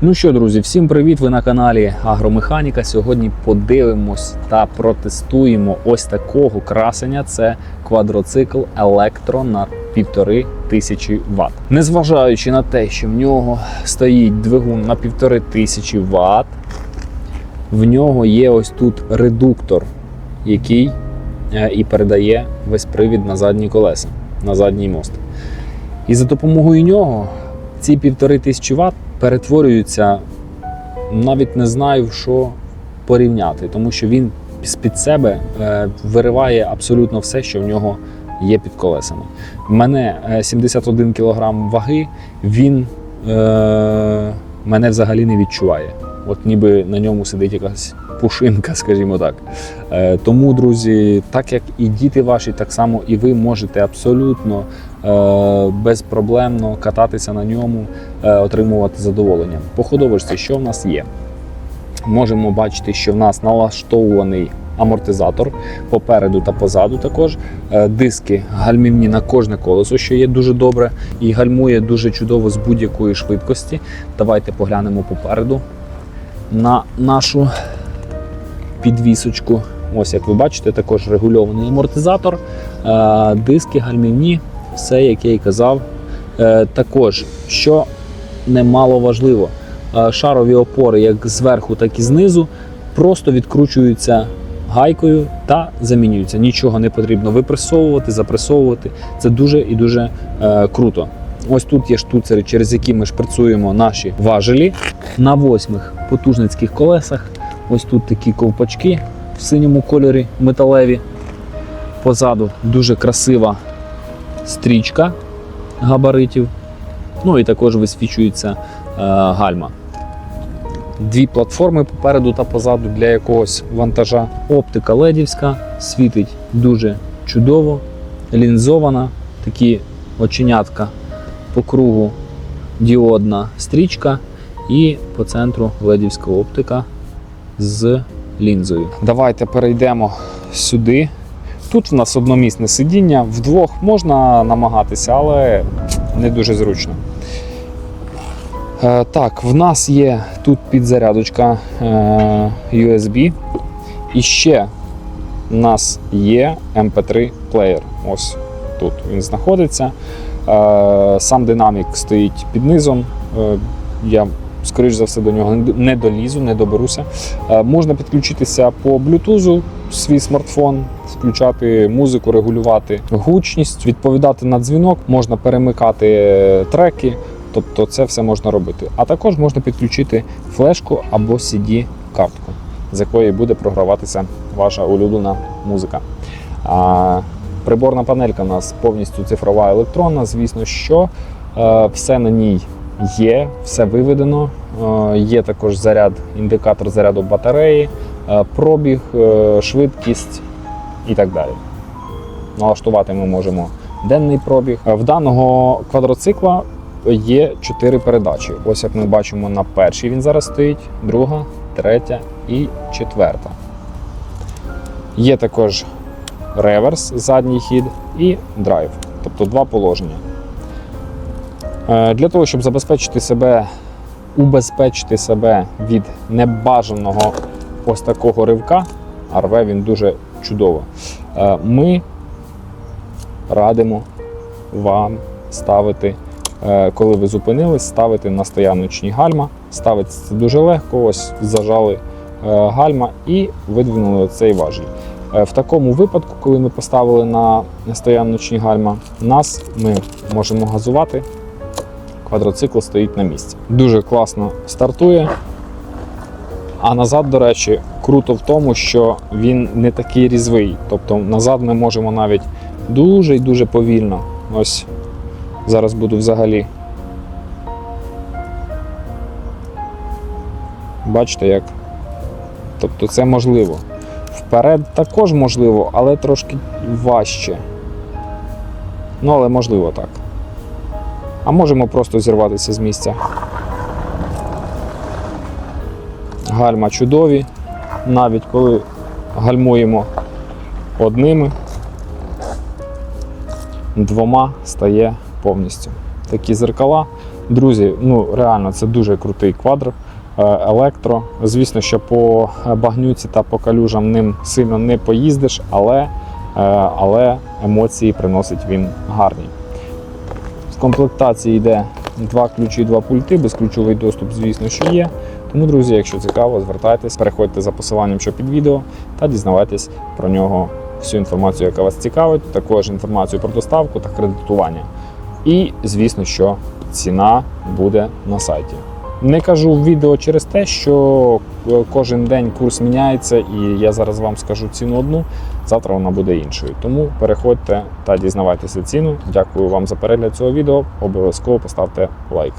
Ну що, друзі, всім привіт! Ви на каналі Агромеханіка. Сьогодні подивимось та протестуємо ось такого красення. Це квадроцикл електро на 1500 Вт. Незважаючи на те, що в нього стоїть двигун на 1500 Вт, в нього є ось тут редуктор, який е, і передає весь привід на задні колеса, на задній мост. І за допомогою нього ці 1500 Вт перетворюються, навіть не знаю, що порівняти, тому що він з-під себе е, вириває абсолютно все, що в нього є під колесами. В мене е, 71 кг ваги, він е, мене взагалі не відчуває. От ніби на ньому сидить якась пушинка, скажімо так. Е, тому, друзі, так як і діти ваші, так само і ви можете абсолютно е, безпроблемно кататися на ньому, е, отримувати задоволення. По ходовочці, що в нас є? Можемо бачити, що в нас налаштований амортизатор попереду та позаду також. Диски гальмівні на кожне колесо, що є дуже добре, і гальмує дуже чудово з будь-якої швидкості. Давайте поглянемо попереду на нашу підвісочку. Ось як ви бачите, також регульований амортизатор, е, диски гальмівні, все, як я і казав. Е, Також, що немало важливо, е, шарові опори як зверху, так і знизу просто відкручуються гайкою та замінюються. Нічого не потрібно випресовувати, запресовувати. Це дуже і дуже круто. Ось тут є штуцери, через які ми шприцюємо наші важелі на восьмих потужницьких колесах. Ось тут такі ковпачки в синьому кольорі металеві. Позаду дуже красива стрічка габаритів. Ну і також висвічується е, гальма. Дві платформи попереду та позаду для якогось вантажа. Оптика ледівська, світить дуже чудово, лінзована, такі оченятка по кругу діодна стрічка і по центру ледівська оптика з лінзою. Давайте перейдемо сюди. Тут в нас одномісне сидіння, вдвох можна намагатися, але не дуже зручно. Е, так, в нас є тут підзарядочка е, USB. І ще в нас є MP3 плеєр. Ось тут він знаходиться. Е, сам динамік стоїть під низом. Я, скоріш за все, до нього не долізу, не доберуся. Е, можна підключитися по в свій смартфон, включати музику, регулювати гучність, відповідати на дзвінок, можна перемикати е, треки. Тобто це все можна робити. А також можна підключити флешку або CD-картку, з якої буде програватися ваша улюблена музика. Приборна панелька у нас повністю цифрова електронна. Звісно, що е, все на ній є, все виведено. Е, є також заряд, індикатор заряду батареї, е, пробіг, е, швидкість і так далі. Налаштувати ми можемо денний пробіг. В даного квадроцикла є чотири передачі. Ось як ми бачимо на першій він зараз стоїть, друга, третя і четверта. Є також реверс, задній хід і драйв, тобто два положення. Е, Для того, щоб забезпечити себе, убезпечити себе від небажаного ось такого ривка, а рве він дуже чудово. е, Ми радимо вам ставити Е, коли ви зупинились, ставити на стояночні гальма. Ставиться це дуже легко. Ось зажали гальма і видвинули цей важіль. В такому випадку, коли ми поставили на стояночні гальма, нас ми можемо газувати. Квадроцикл стоїть на місці. Дуже класно стартує. А назад, до речі, круто в тому, що він не такий різвий. Тобто назад ми можемо навіть дуже і дуже повільно. Ось Зараз буду взагалі. Бачите як? Тобто це можливо. Вперед також можливо, але трошки важче. Ну, але можливо так. А можемо просто зірватися з місця. Гальма чудові, навіть коли гальмуємо одними, двома стає повністю. Такі зеркала. Друзі, ну реально це дуже крутий квадр. е, Електро. Звісно, що по багнюці та по калюжам ним сильно не поїздиш, але, е, але емоції приносить він гарні. Комплектації йде два ключі, два пульти, безключовий доступ, звісно, що є. Тому, друзі, якщо цікаво, звертайтесь, переходьте за посиланням, що під відео, та дізнавайтесь про нього всю інформацію, яка вас цікавить, також інформацію про доставку та кредитування. І, звісно, що ціна буде на сайті. Не кажу в відео через те, що е, кожен день курс міняється, і я зараз вам скажу ціну одну, завтра вона буде іншою. Тому переходьте та дізнавайтеся ціну. Дякую вам за перегляд цього відео. Обов'язково поставте лайк.